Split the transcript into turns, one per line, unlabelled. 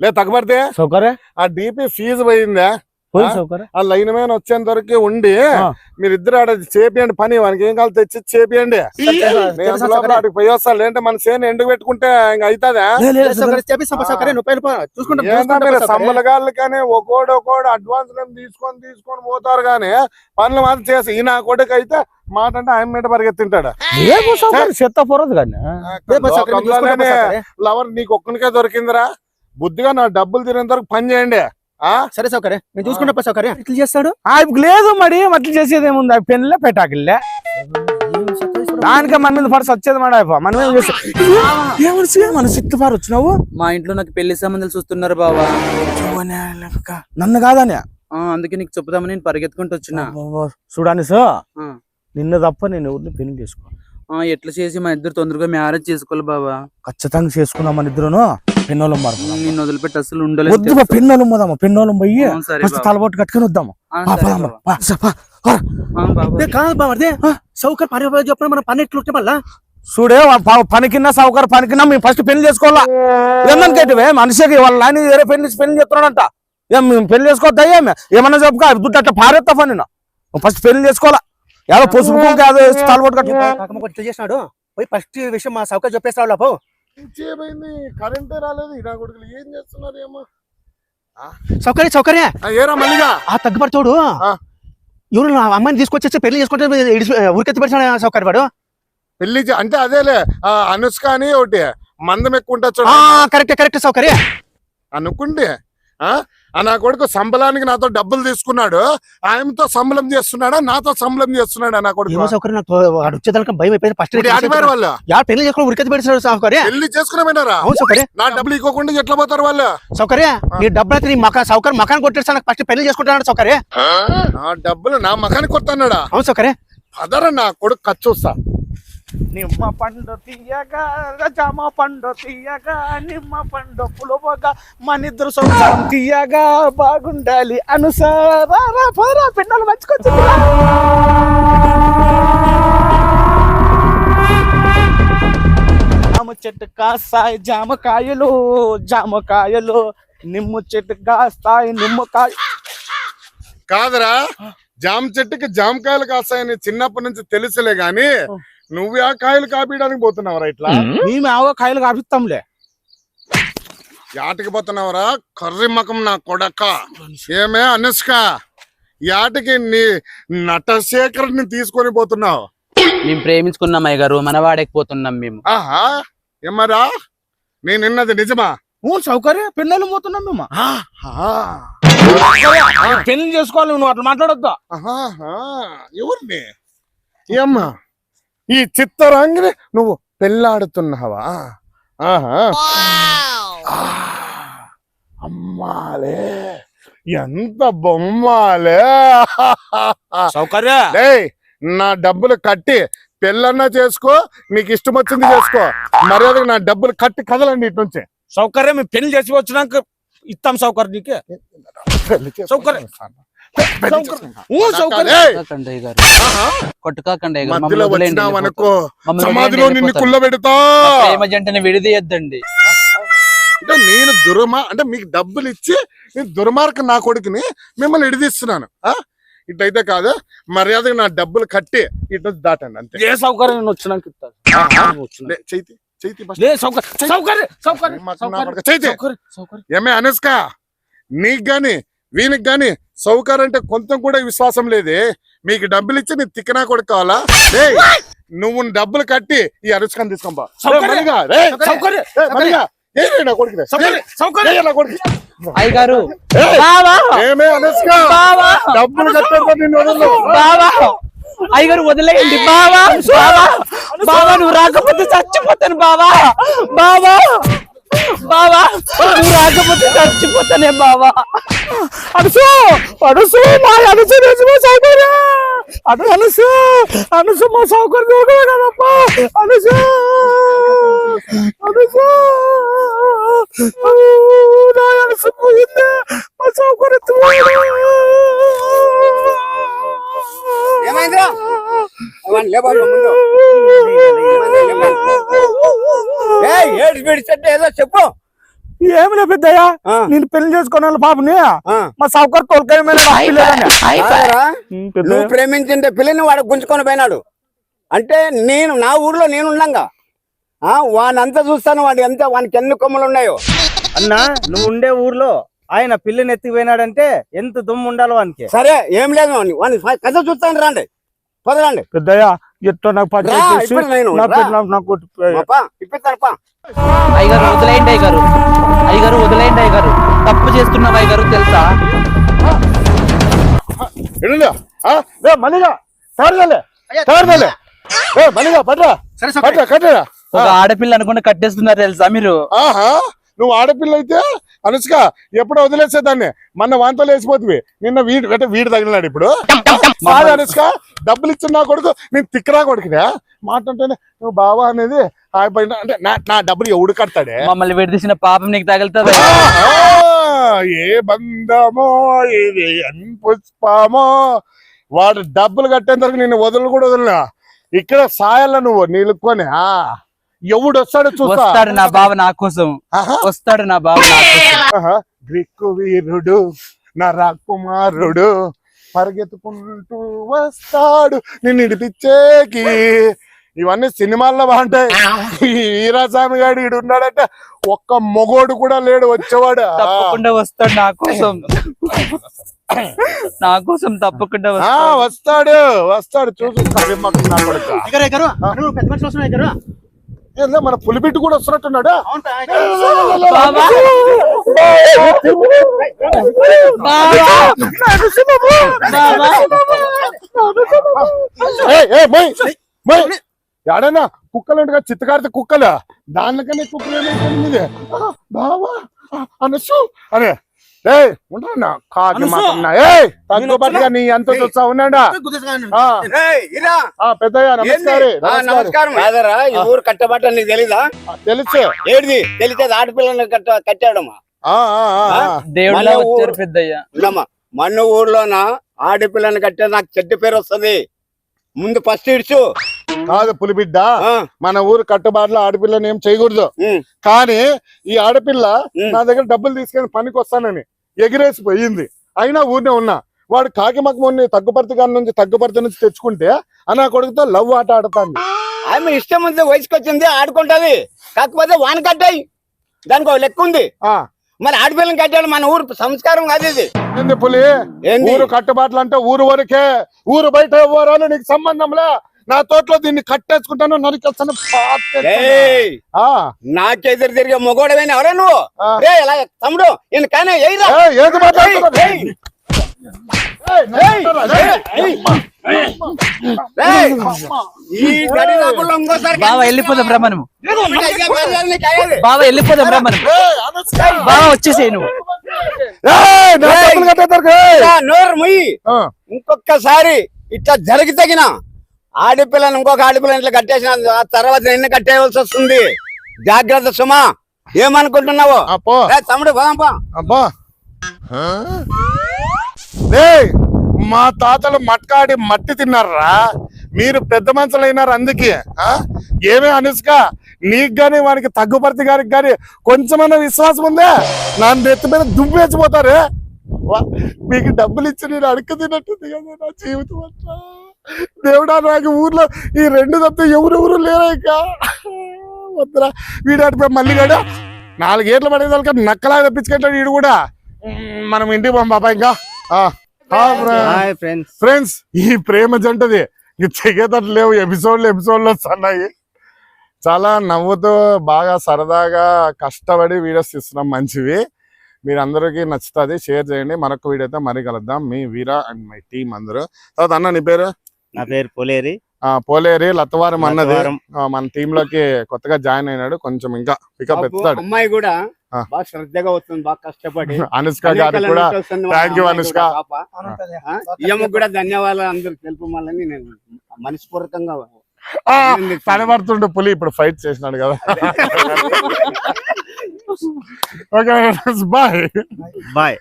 లే తగ్గబడితే
సౌకర్య?
ఆ DP fee పోయిందా?
పోయి
ఆ?
సౌకర్య?
ఆ లైన్ మ్యాన్ వచ్చేంత వరకు ఉండి. మీరిద్దరు ఆడ చేపియండి పని వానికి ఏం కావాలి తెచ్చి చేపియండి. ఆడికి పోయి వస్తాను లేదంటే మన సేన ఎండు పెట్టుకుంటే ఇంకా అవుతుందా. సమ్మలగాళ్ళు కానీ ఒక్కోడు ఒక్కోడు అడ్వాన్స్ తీసుకొని తీసుకొని పోతారు కానీ పనులు మాత్రం చేసి ఈ నా కొడుకు అయితే మాట అంటే ఆయన మీద పరిగెత్తింటాడు.
చెత్త పోరదు కానీ.
లవర్ నీకు ఒక్కనికే దొరికిందిరా? బుద్ధిగా నా డబ్బులు తినేంత వరకు పని చేయండి. ఆ?
సరే సౌకర్యం నేను చూసుకుంటా సౌకర్యం. ఇట్లా చేస్తాడు?
లేదు మరి అట్లా చేసేది ఏముంది? ఆ పెన్నులే పెట్టాకిల్లే దానికే మన మీద పర్స్ వచ్చేది మేడం మనం మన సిత్తు పారు వచ్చినావు?
మా ఇంట్లో నాకు పెళ్ళి సంబంధాలు చూస్తున్నారు బావా.
నన్ను కాదని?
ఆ, అందుకే నీకు చెప్దామని నేను పరిగెత్తుకుంటూ వచ్చిన.
చూడాలి సో.
ఆ.
నిన్న తప్ప నేను ఎవరిని పెళ్ళి చేసుకో
ఆ, ఎట్లా చేసి మా ఇద్దరు తొందరగా మ్యారేజ్ చేసుకోవాలి బావా.
ఖచ్చితంగా చేసుకున్నాం మన ఇద్దరును. పెన్నోలం
నిన్ను వదిలిపెట్టి అసలు ఉండలేదు
పెన్నోలం పోదాము? పెన్నోలం పోయి ఫస్ట్. తలబొట్టు కట్టుకుని వద్దాము
కాదు బావర్దే సౌకర్యం పని చెప్పిన మన పని ఎట్లుంటే మళ్ళా?
చూడే పనికిన్నా సౌకర్యం పనికిన్నా మేము ఫస్ట్ పెళ్ళి చేసుకోవాలా? మనిషికి వాళ్ళ ఆయన వేరే పెళ్ళి పెళ్ళి చేస్తున్నాడంట. ఏం మేము పెళ్ళి చేసుకోవద్దా ఏమి ఏమన్నా చెప్పుకో దుడ్డు అట్లా పారేస్తా పని ఫస్ట్ పెళ్ళి చేసుకోవాలా? ఏదో పసుపు కుంకుమ ఏదో వేసి తలబొట్టు కట్టు
కాకమ్మ ఇట్లా చేసినాడు. పోయి ఫస్ట్ విషయం మా సౌకర్యం చెప్పేస్తావు
చేపోయింది కరెంటే రాలేదు నా కొడుకులు ఏం చేస్తున్నారు ఏమో
సౌకర్యం సౌకర్యం!
ఏరా మల్లిగా?
ఆ తగ్గుపడతాడు
ఆ.
ఎవరు నా అమ్మాయిని తీసుకొచ్చేసి పెళ్ళి చేసుకుంటే ఉరికెత్తి పెడతాడు సౌకర్యం వాడు?
పెళ్ళి అంటే అదేలే ఆ, అనుష్క అని ఒకటి మందం ఎక్కువ ఉంటుంది చూడు.
కరెక్ట్ కరెక్ట్ సౌకర్యం.
అనుకుంటే ఆ? నా కొడుకు సంబలానికి నాతో డబ్బులు తీసుకున్నాడు. ఆయనతో సంబలం చేస్తున్నాడా? నాతో సంబలం చేస్తున్నాడా నా కొడుకు?
వచ్చేదానికి భయం అయిపోయింది. ఫస్ట్
ఆడిపోయారు వాళ్ళు?
యా పెళ్ళి చేసుకుని ఉరికెత్తి పెడతాడు సౌకర్యం.
పెళ్ళి చేసుకునే పోయినారా?
అవును సౌకర్యం.
నా డబ్బులు ఇవ్వకుండా ఎట్లా పోతారు వాళ్ళు?
సౌకర్యం నీ డబ్బులు అయితే నీ మకా సౌకర్యం మకాన్ కొట్టేస్తాను ఫస్ట్ పెళ్ళి చేసుకుంటాడు సౌకర్యం.
నా డబ్బులు నా మకానికి కొడుతున్నాడా?
అవును సౌకర్యం.
పదర నా కొడుకు ఖర్చు వస్తా
నిమ్మ పండు తీయగా జామ పండు తీయగా నిమ్మ పండు పులువగా మన ఇద్దరు సంసారం తీయగా బాగుండాలి అనుసారా పోరా పిన్నలు మర్చుకొచ్చు జామ చెట్టు కాస్తాయి జామకాయలు జామకాయలు నిమ్మ చెట్టు కాస్తాయి నిమ్మకాయ
కాదురా జామ చెట్టుకి జామకాయలు కాస్తాయని చిన్నప్పటి నుంచి తెలుసులే గాని నువ్వు ఆ కాయలు కాపీయడానికి పోతున్నావురా ఇట్లా?
మేము. ఆవో కాయలు కాపిస్తాంలే.
యాటికి పోతున్నావురా? కర్రి మకం నా కొడక. ఏమే అనుష్క యాటికి నీ నటశేఖర్ని తీసుకొని పోతున్నావు?
మేము ప్రేమించుకున్నాం అయ్య గారు మనవాడకపోతున్నాం మేము.
ఆహా ఏమరా? నేను నిన్నది నిజమా?
సౌకర్యం పిల్లలు పోతున్నాం మేము.
ఆహా.
పెళ్ళి చేసుకోవాలి నువ్వు అట్లా మాట్లాడొద్దా.
ఎవరిని? ఏమ్మా? ఈ చిత్తరాంగిని నువ్వు పెళ్ళాడుతున్నావా ఆహా. అమ్మాలే ఎంత బొమ్మాలే.
సౌకర్య.
నా డబ్బులు కట్టి పెళ్ళన్నా చేసుకో నీకు ఇష్టం వచ్చింది చేసుకో. మర్యాదగా నా డబ్బులు కట్టి కదలండి ఇటు నుంచి
సౌకర్యం పెళ్ళి చేసి వచ్చినాక ఇస్తాం సౌకర్యం నీకే. సౌకర్యం.
కొట్టుకాకండి
సమాధిలో నిన్ను
ప్రేమ జంటని విడిదీయద్దండి.
అంటే నేను దుర్మా అంటే మీకు డబ్బులు ఇచ్చి నేను దుర్మార్గం నా కొడుకుని మిమ్మల్ని ఇడిదిస్తున్నాను ఆ? ఇటైతే కాదు మర్యాదగా నా డబ్బులు కట్టి ఇటు దాటండి అంతే.
ఏ సౌకర్యం నేను వచ్చినాక
చైతి ఏమే అనుష్క నీకు గాని వీనికి గాని సౌకర్యం అంటే కొంచెం కూడా విశ్వాసం లేదే. మీకు డబ్బులు ఇచ్చి నీ తిక్కనా కొడుకు కావాలా? రేయ్, నువ్వు డబ్బులు కట్టి ఈ అనుష్కని తీసుకోబా.
సౌకర్యం. సౌకర్యం!
నా కొడుకు
సౌకర్యం! సౌకర్యం!
నా కొడుకు
అయ్య గారు
ఏయ్,
బావా!
ఏమే అనుష్క
బావా!
డబ్బులు
వదిలేయండి. బావా! బావా! బావా నువ్వు రాకపోతే చచ్చిపోతాను బావా! బావా! బావా నువ్వు రాకపోతే చచ్చిపోతానే బావా.
అనుసు అనుసు మా అనుసు నిజమే సౌకర్యం అను అనుసు అనుసు మా సౌకర్యం దూరమే కదప్పా. అనుసు అనుసు ఊ, నా అనుసు పోయింది మా సౌకర్యం
ఏమైందిరా? అవన్నీ ఏడు ఏదో చెప్పు.
ఏమి పెద్దయ్యా. నేను పెళ్ళి చేసుకున్న వాళ్ళ పాపని. మా సౌకర్
నువ్వు ప్రేమించింటే పిల్లని వాడు గుంజుకొని పోయినాడు. అంటే నేను నా ఊర్లో నేను ఉండంగా. ఆ వానంతా చూస్తాను వాడి ఎంత వానికి ఎన్ని కొమ్మలు ఉన్నాయో.
అన్న నువ్వు ఉండే ఊర్లో ఆయన పిల్లని ఎత్తిపోయినాడంటే ఎంత దుమ్ము ఉండాలో వానికి?
సరే ఏం లేదు వాని వాని కథ చూస్తాను రండి. పదరండి
పెద్దయ్య ఎట్టో నాకు పచ్చి
రా,
చేసి
ఇప్పుడు నేను,
నా
రా.
పెళ్ళాం నాకు కొట్టి-
పాపా ఇప్పిస్తాను పా
అయ్యగారు వదిలేయండి అయ్యగారు. అయ్యగారు వదిలేయండి అయ్యగారు. తప్పు చేస్తున్నావు అయ్యగారు తెలుసా?
తయారుదలే తయారుదలే ఏ మల్లిగా పట్రా. పట్రా కట్టరా.
ఒక ఆడపిల్ల అనుకుంటే కట్టేస్తున్నారు తెలుసా మీరు?
ఆహా నువ్వు ఆడపిల్ల అయితే అనుష్క ఎప్పుడో వదిలేసేదాన్ని మొన్న వాంతలు వేసిపోతుంది నిన్న వీడు అంటే వీడు తగిలినాడు ఇప్పుడు. కాదు అనుష్క డబ్బులు ఇచ్చిన నా కొడుకు నేను తిక్కరా కొడుకునే. మాట అంటేనే నువ్వు బావా అనేది ఆగిపోయినా అంటే నా డబ్బులు ఎవడు కడతాడే?
మమ్మల్ని విడదీసిన పాపం నీకు తగులుతుంది?
ఆహా, ఏ బంధమో ఇది పుష్పమో. వాడు డబ్బులు కట్టేంత వరకు నిన్ను వదలు కూడా వదలనా? ఇక్కడ సాయాల నువ్వు నీళ్ళుకొని ఆ. ఎవడు వస్తాడో చూస్తా
వస్తాడు నా బావ నా కోసం.
ఆహా.
వస్తాడు నా బావ
గ్రీకు వీరుడు నా రాకుమారుడు పరిగెత్తుకుంటూ వస్తాడు నిన్ను ఇడిపించేకి. ఇవన్నీ సినిమాల్లో బాగుంటాయి. వీరాస్వామి గారు ఈడు ఉన్నాడంటే ఒక్క మొగోడు కూడా లేడు వచ్చేవాడు.
తప్పకుండా వస్తాడు నా కోసం. నా కోసం తప్పకుండా వస్తాడు.
వస్తాడు వస్తాడు. చూసు ఏందో మన పులిబిట్టు కూడా వస్తున్నట్టున్నాడు?
అవును పా,
బావా బావా
ఏయ్, ఏయ్, మొయ్, మొయ్. ఎడనా కుక్కలు చిత్తకారితే కుక్కలు? దానికనే కుక్కలు మీది? బావా అనసు. అరే ఏ ఉండన్నా కాకి మాకున్నా ఏ తగ్గుబడిగా నీ ఎంత చూస్తా ఉన్నాడా పెద్దయ్య? నమస్కారం.
ఆ, నమస్కారం. కాదరా ఈ ఊరు కట్టబట్ట నీకు తెలీదా?
తెలుసు.
ఏడిది? తెలితే ఆడపిల్లని కట్ట కట్టాడమ్మా
పెద్దయ్య.
మన ఊర్లోన ఆడపిల్లని కట్టే నాకు చెడ్డ పేరు వస్తది. ముందు ఫస్ట్ ఇడ్చు.
కాదు పులిబిడ్డ. మన ఊరు కట్టుబాటులో ఆడపిల్లని ఏం చేయకూడదు. కానీ ఈ ఆడపిల్ల. నా దగ్గర డబ్బులు తీసుకెళ్ళి పనికి వస్తానని. ఎగిరేసి పోయింది అయినా ఊరినే ఉన్నా. వాడు కాకి మక్కమని తగ్గుపర్తి గారి నుంచి తగ్గుపర్తి నుంచి తెచ్చుకుంటే ఆ నా కొడుకుతో లవ్ ఆట ఆడుతాంది.
ఆమె ఇష్టం ఉంది వయసుకి వచ్చింది ఆడుకుంటది. కాకపోతే వాన కట్టాయి. దానికి ఒక లెక్క ఉంది.
ఆ.
మరి ఆడపిల్లని కట్టాడు మన ఊరు సంస్కారం కాదు ఇది.
పులి? ఊరు కట్టుబాట్లు అంటే ఊరు వరకే. ఊరు బయట ఎవరో నీకు సంబంధంలే నా తోటలో దీన్ని కట్టేసుకుంటాను నరికేస్తాను
నాకెదురు తిరిగే మొగోడవేనా ఎవరా నువ్వు? తమ్ముడు ఈయన కానీ
ఏది
బావ వెళ్ళిపోదాం
అయ్యేది.
బావ వెళ్ళిపోదాం
అనుష్క.
బావ వచ్చేసేయ్ నువ్వు.
నోరు ముయ్యి. ఇంకొకసారి ఇట్లా జరిగి తగిన ఆడపిల్లని ఇంకొక ఆడపిల్లని ఇట్లా కట్టేసిన తర్వాత నిన్ను కట్టేయవలసి వస్తుంది. జాగ్రత్త సుమా. ఏమనుకుంటున్నావు? తమ్ముడు
అబ్బా. మా తాతలు మట్కాడి మట్టి తిన్నారా? మీరు పెద్ద మనుషులు అయినారు అందుకే? ఏమే అనుష్క నీకు గాని వానికి తగ్గుపర్తి గారికి గాని కొంచెమైనా విశ్వాసం ఉందా? నా నెత్తి మీద దుబ్బేసిపోతారే మీకు డబ్బులు ఇచ్చి నేను అడుగు తిన్నట్టుంది కదా నా జీవితం అంతా. దేవుడా నాకు ఊర్లో ఈ రెండు తప్ప ఎవరెవరు లేరా ఇక. వద్దురా. వీడాడిపోయి మళ్ళీ గడా నాలుగేళ్ళు పడేదాకా నక్కలాగా తెప్పించుకుంటాడు వీడు కూడా. మనం ఇంటికి పోం బాబా ఇంకా.
హాయ్ ఫ్రెండ్స్
ఈ ప్రేమ జంటది. తెగేటట్టు లేవు ఎపిసోడ్లు ఎపిసోడ్లు వస్తున్నాయి. చాలా నవ్వుతూ బాగా సరదాగా కష్టపడి వీడియోస్ తీస్తున్నాం. మంచివి. మీరందరికీ నచ్చుతుంది. షేర్ చేయండి. మరొక వీడియో అయితే మరీ కలుద్దాం. మీ వీరా అండ్ మై టీం అందరూ. తర్వాత అన్న నీ పేరు?
నా పేరు పొలేరి.
ఆ, పోలేరి లత్తవారం అన్నది. మన టీమ్లోకి కొత్తగా జాయిన్ అయినాడు. కొంచెం ఇంకా పికప్ ఎత్తాడు
అమ్మాయి కూడా. బాగా శ్రద్ధగా వస్తుంది బాగా కష్టపడి.
అనుష్క గారికి కూడా అనుష్క.
ఈమెకు కూడా ధన్యవాదాలు అందరు తెలుపమాలని నేను మనస్పూర్వకంగా
ఆ, కనబడుతుండు పులి ఇప్పుడు ఫైట్ చేసినాడు కదా. Okay bye
bye